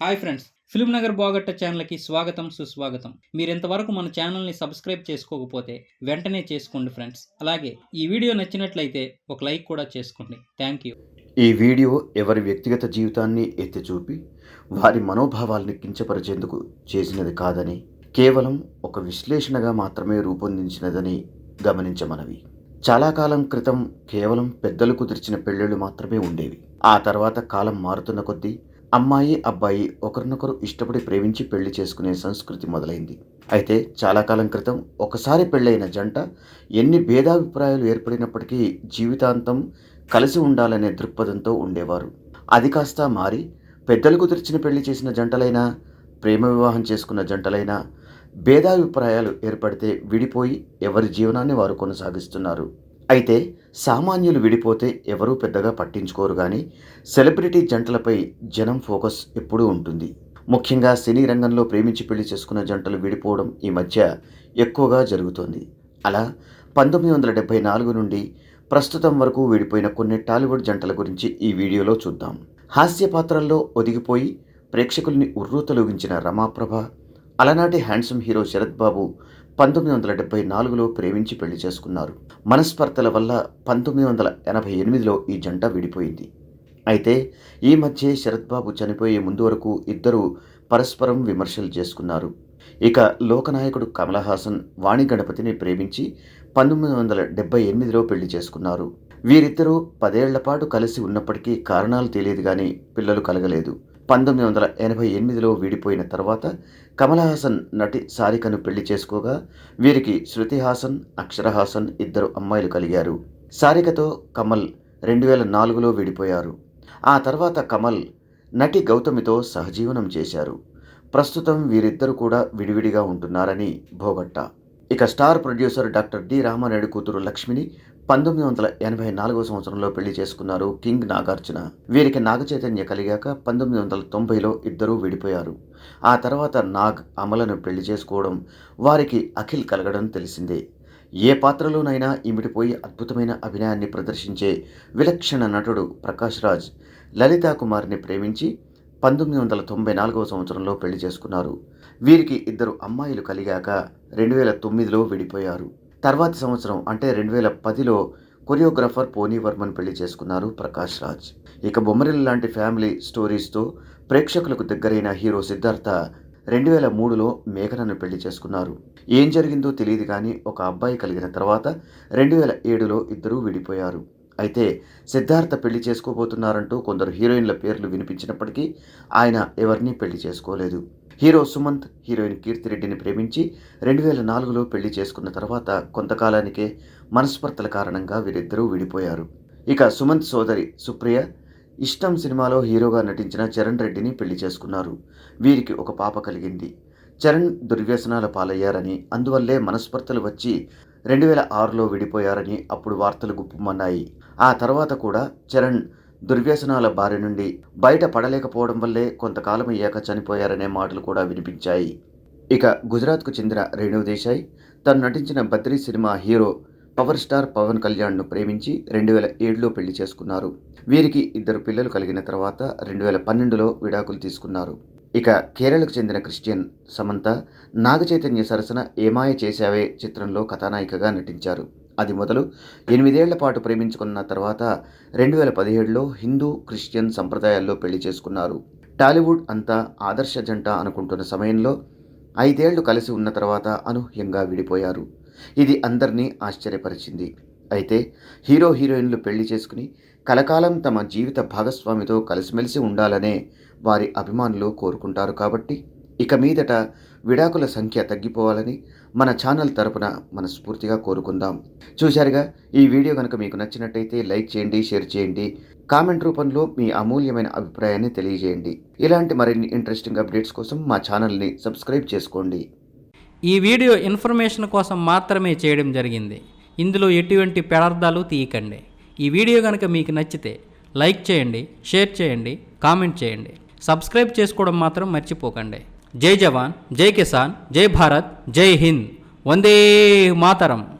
Hi friends film Nagar బాగట్ట ఛానల్కి స్వాగతం సుస్వాగతం. మీరు ఇంతవరకు మన ఛానల్ని సబ్స్క్రైబ్ చేసుకోకపోతే వెంటనే చేసుకోండి ఫ్రెండ్స్. అలాగే ఈ వీడియో నచ్చినట్లయితే ఒక లైక్ కూడా చేసుకోండి. Thank you. ఈ వీడియో ఎవరి వ్యక్తిగత జీవితాన్ని ఎత్తి చూపి వారి మనోభావాల్ని కించపరిచేందుకు చేసినది కాదని కేవలం ఒక విశ్లేషణగా మాత్రమే రూపొందించినదని గమనించమనవి. చాలా కాలం క్రితం కేవలం పెద్దలు కుదిర్చిన పెళ్ళిళ్ళు మాత్రమే ఉండేవి. ఆ తర్వాత కాలం మారుతున్న కొద్దీ అమ్మాయి అబ్బాయి ఒకరినొకరు ఇష్టపడి ప్రేమించి పెళ్ళి చేసుకునే సంస్కృతి మొదలైంది. అయితే చాలా కాలం క్రితం ఒకసారి పెళ్ళైన జంట ఎన్ని భేదాభిప్రాయాలు ఏర్పడినప్పటికీ జీవితాంతం కలిసి ఉండాలనే దృక్పథంతో ఉండేవారు. అది కాస్త మారి పెద్దలు కుదిర్చిన పెళ్ళి చేసిన జంటలైనా ప్రేమ వివాహం చేసుకున్న జంటలైనా భేదాభిప్రాయాలు ఏర్పడితే విడిపోయి ఎవరి జీవనాన్ని వారు కొనసాగిస్తున్నారు. అయితే సామాన్యులు విడిపోతే ఎవరూ పెద్దగా పట్టించుకోరు కానీ సెలబ్రిటీ జంటలపై జనం ఫోకస్ ఎప్పుడూ ఉంటుంది. ముఖ్యంగా సినీ రంగంలో ప్రేమించి పెళ్ళి చేసుకున్న జంటలు విడిపోవడం ఈ మధ్య ఎక్కువగా జరుగుతోంది. అలా పంతొమ్మిది వందల డెబ్బై నాలుగు నుండి ప్రస్తుతం వరకు విడిపోయిన కొన్ని టాలీవుడ్ జంటల గురించి ఈ వీడియోలో చూద్దాం. హాస్య పాత్రల్లో ఒదిగిపోయి ప్రేక్షకుల్ని ఉర్రూతలూగించిన రమాప్రభ అలనాటి హ్యాండ్సమ్ హీరో శరత్ బాబు పంతొమ్మిది వందల డెబ్బై నాలుగులో ప్రేమించి పెళ్ళి చేసుకున్నారు. మనస్పర్ధల వల్ల పంతొమ్మిది వందల ఎనభై ఎనిమిదిలో ఈ జంట విడిపోయింది. అయితే ఈ మధ్య శరత్బాబు చనిపోయే ముందు వరకు ఇద్దరు పరస్పరం విమర్శలు చేసుకున్నారు. ఇక లోకనాయకుడు కమల్ హాసన్ వాణి గణపతిని ప్రేమించి పంతొమ్మిది వందల డెబ్బై ఎనిమిదిలో పెళ్ళి చేసుకున్నారు. వీరిద్దరూ పదేళ్ళ పాటు కలిసి ఉన్నప్పటికీ కారణాలు తెలియదు కానీ పిల్లలు కలగలేదు. పంతొమ్మిది వందల ఎనభై ఎనిమిదిలో విడిపోయిన తర్వాత కమల్ హాసన్ నటి సారికను పెళ్ళి చేసుకోగా వీరికి శృతి హాసన్ అక్షర హాసన్ ఇద్దరు అమ్మాయిలు కలిగారు. సారికతో కమల్ రెండు వేల నాలుగులో విడిపోయారు. ఆ తర్వాత కమల్ నటి గౌతమితో సహజీవనం చేశారు. ప్రస్తుతం వీరిద్దరు కూడా విడివిడిగా ఉంటున్నారని భోగట్ట ఇక star producer doctor D Ramanaidu కూతురు లక్ష్మిని పంతొమ్మిది వందల ఎనభై నాలుగవ సంవత్సరంలో పెళ్ళి చేసుకున్నారు కింగ్ నాగార్జున. వీరికి నాగ చైతన్య కలిగాక పంతొమ్మిది వందల తొంభైలో ఇద్దరూ విడిపోయారు. ఆ తర్వాత నాగ్ అమలను పెళ్ళి చేసుకోవడం వారికి అఖిల్ కలగడం తెలిసిందే. ఏ పాత్రలోనైనా ఇమిడిపోయి అద్భుతమైన అభినయాన్ని ప్రదర్శించే విలక్షణ నటుడు ప్రకాష్ రాజ్ లలితా కుమార్ని ప్రేమించి పంతొమ్మిది వందల తొంభై నాలుగవ సంవత్సరంలో పెళ్ళి చేసుకున్నారు. వీరికి ఇద్దరు అమ్మాయిలు కలిగాక రెండు వేల తొమ్మిదిలో విడిపోయారు. తర్వాతి సంవత్సరం అంటే రెండు వేల పదిలో కొరియోగ్రాఫర్ పోనీ వర్మన్ పెళ్ళి చేసుకున్నారు ప్రకాష్ రాజ్. ఇక బొమ్మరిల్ లాంటి ఫ్యామిలీ స్టోరీస్తో ప్రేక్షకులకు దగ్గరైన హీరో సిద్ధార్థ రెండు వేల మూడులో మేఘనను పెళ్ళి చేసుకున్నారు. ఏం జరిగిందో తెలియదు కానీ ఒక అబ్బాయి కలిగిన తర్వాత రెండు వేల ఏడులో ఇద్దరూ విడిపోయారు. అయితే సిద్ధార్థ పెళ్ళి చేసుకోబోతున్నారంటూ కొందరు హీరోయిన్ల పేర్లు వినిపించినప్పటికీ ఆయన ఎవరినీ పెళ్ళి చేసుకోలేదు. హీరో సుమంత్ హీరోయిన్ కీర్తిరెడ్డిని ప్రేమించి రెండు వేల నాలుగులో పెళ్ళి చేసుకున్న తర్వాత కొంతకాలానికే మనస్పర్తల కారణంగా వీరిద్దరూ విడిపోయారు. ఇక సుమంత్ సోదరి సుప్రియ ఇష్టం సినిమాలో హీరోగా నటించిన చరణ్ రెడ్డిని పెళ్ళి చేసుకున్నారు. వీరికి ఒక పాప కలిగింది. చరణ్ దుర్వ్యసనాల పాలయ్యారని అందువల్లే మనస్పర్తలు వచ్చి రెండు వేల ఆరులో విడిపోయారని అప్పుడు వార్తలు గుప్పమన్నాయి. ఆ తర్వాత కూడా చరణ్ దుర్వ్యసనాల బారి నుండి బయట పడలేకపోవడం వల్లే కొంతకాలం అయ్యాక చనిపోయారనే మాటలు కూడా వినిపించాయి. ఇక గుజరాత్కు చెందిన రేణు దేశాయ్ తను నటించిన Badri cinema hero power star Pavan కళ్యాణ్ను ప్రేమించి రెండు వేల ఏడులో పెళ్ళి చేసుకున్నారు. వీరికి ఇద్దరు పిల్లలు కలిగిన తర్వాత రెండు వేల పన్నెండులో విడాకులు తీసుకున్నారు. ఇక కేరళకు చెందిన క్రిస్టియన్ సమంత నాగచైతన్య సరసన ఏమాయ చేశావే చిత్రంలో కథానాయికగా నటించారు. అది మొదలు. ఎనిమిదేళ్ళ పాటు ప్రేమించుకున్న తర్వాత రెండు వేల పదిహేడులో హిందూ క్రిస్టియన్ సంప్రదాయాల్లో పెళ్ళి చేసుకున్నారు. టాలీవుడ్ అంతా ఆదర్శ జంట అనుకుంటున్న సమయంలో ఐదేళ్ళు కలిసి ఉన్న తర్వాత అనూహ్యంగా విడిపోయారు. ఇది అందరినీ ఆశ్చర్యపరిచింది. అయితే హీరో హీరోయిన్లు పెళ్ళి చేసుకుని కలకాలం తమ జీవిత భాగస్వామితో కలిసిమెలిసి ఉండాలనే వారి అభిమానులు కోరుకుంటారు కాబట్టి ఇక మీదట విడాకుల సంఖ్య తగ్గిపోవాలని మన ఛానల్ తరపున మనస్ఫూర్తిగా కోరుకుందాం. చూశారుగా ఈ వీడియో కనుక మీకు నచ్చినట్టయితే లైక్ చేయండి షేర్ చేయండి. కామెంట్ రూపంలో మీ అమూల్యమైన అభిప్రాయాన్ని తెలియజేయండి. ఇలాంటి మరిన్ని ఇంట్రెస్టింగ్ అప్డేట్స్ కోసం మా ఛానల్ని సబ్స్క్రైబ్ చేసుకోండి. ఈ వీడియో ఇన్ఫర్మేషన్ కోసం మాత్రమే చేయడం జరిగింది. ఇందులో ఎటువంటి పెడార్థాలు తీయకండి. ఈ వీడియో కనుక మీకు నచ్చితే లైక్ చేయండి షేర్ చేయండి కామెంట్ చేయండి. సబ్స్క్రైబ్ చేసుకోవడం మాత్రం మర్చిపోకండి. జై జవాన్ జై కిసాన్ జై భారత్ జై హింద్. వందే మాతరం.